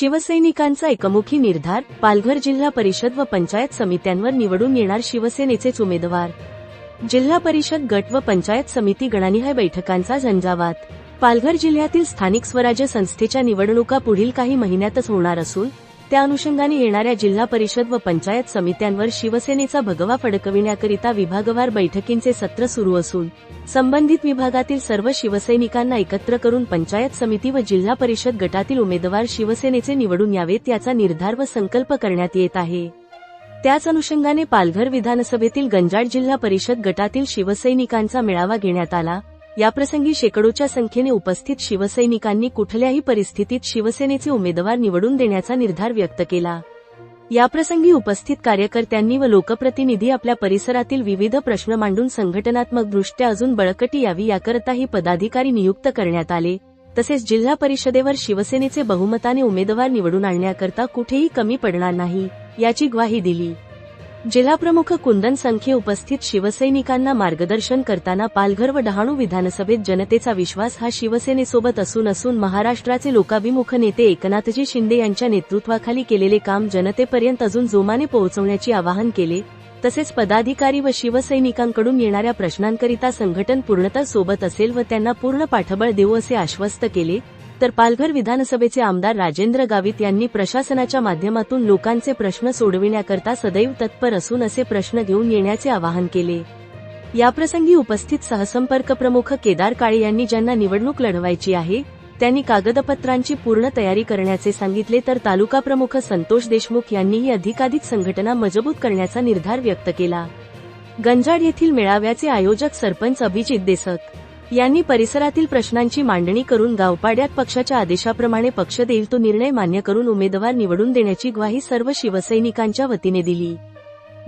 शिवसैनिकांचा एकमुखी निर्धार पालघर जिल्हा परिषद व पंचायत समित्यांवर निवडून येणार शिवसेनेचेच उमेदवार. जिल्हा परिषद गट व पंचायत समिती गणानिहाय बैठकांचा झंझावात. पालघर जिल्ह्यातील स्थानिक स्वराज्य संस्थेच्या निवडणुका पुढील काही महिन्यातच होणार असून त्या अनुषंगाने येणाऱ्या जिल्हा परिषद व पंचायत समित्यांवर शिवसेनेचा भगवा फडकविण्याकरिता विभागवार बैठकींचे सत्र सुरू असून संबंधित विभागातील सर्व शिवसैनिकांना एकत्र करून पंचायत समिती व जिल्हा परिषद गटातील उमेदवार शिवसेनेचे निवडून यावेत याचा निर्धार व संकल्प करण्यात येत आहे. त्याच अनुषंगाने पालघर विधानसभेतील गंजाड जिल्हा परिषद गटातील शिवसैनिकांचा मेळावा घेण्यात आला. याप्रसंगी शेकडोच्या संख्येने उपस्थित शिवसैनिकांनी कुठल्याही परिस्थितीत शिवसेनेचे उमेदवार निवडून देण्याचा निर्धार व्यक्त केला. याप्रसंगी उपस्थित कार्यकर्त्यांनी व लोकप्रतिनिधी आपल्या परिसरातील विविध प्रश्न मांडून संघटनात्मकदृष्ट्या अजून बळकटी यावी याकरताही पदाधिकारी नियुक्त करण्यात आले. तसेच जिल्हा परिषदेवर शिवसेनेचे बहुमताने उमेदवार निवडून आणण्याकरता कुठेही कमी पडणार नाही याची ग्वाही दिली. जिल्हाप्रमुख कुंदन संख्ये उपस्थित शिवसैनिकांना मार्गदर्शन करताना पालघर व डहाणू विधानसभेत जनतेचा विश्वास हा शिवसेनेसोबत असून असून महाराष्ट्राचे लोकाभिमुख नेते एकनाथजी शिंदे यांच्या नेतृत्वाखाली केलेले काम जनतेपर्यंत अजून जोमाने पोहोचवण्याचे आवाहन केले. तसेच पदाधिकारी व शिवसैनिकांकडून येणाऱ्या प्रश्नांकरिता संघटन पूर्णतः सोबत असेल व त्यांना पूर्ण पाठबळ देऊ असे आश्वस्त केले. तर पालघर विधानसभेचे आमदार राजेंद्र गावित यांनी प्रशासनाच्या माध्यमातून लोकांचे प्रश्न सोडविण्याकरता सदैव तत्पर असून असे प्रश्न घेऊन येण्याचे आवाहन केले. याप्रसंगी उपस्थित सहसंपर्क प्रमुख केदार काळे यांनी ज्यांना निवडणूक लढवायची आहे त्यांनी कागदपत्रांची पूर्ण तयारी करण्याचे सांगितले तर तालुका प्रमुख संतोष देशमुख यांनीही अधिकाधिक संघटना मजबूत करण्याचा निर्धार व्यक्त केला. गंजाड येथील मेळाव्याचे आयोजक सरपंच अभिजित देसक यांनी परिसरातील प्रश्नांची मांडणी करून गावपाड्यात पक्षाच्या आदेशाप्रमाणे पक्ष देईल तो निर्णय मान्य करून उमेदवार निवडून देण्याची ग्वाही सर्व शिवसैनिकांच्या वतीने दिली.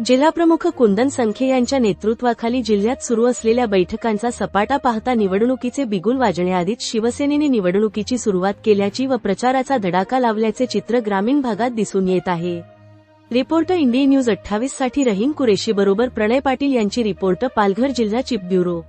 जिल्हाप्रमुख कुंदन संखे यांच्या नेतृत्वाखाली जिल्ह्यात सुरू असलेल्या बैठकांचा सपाटा पाहता निवडणुकीचे बिगुल वाजण्याआधीच शिवसेनेने निवडणुकीची सुरुवात केल्याची व प्रचाराचा धडाका लावल्याचे चित्र ग्रामीण भागात दिसून येत आहे. रिपोर्ट इंडिया न्यूज अठ्ठावीससाठी रहीम कुरेशी बरोबर प्रणय पाटील यांची रिपोर्ट पालघर जिल्हा चिप ब्युरो.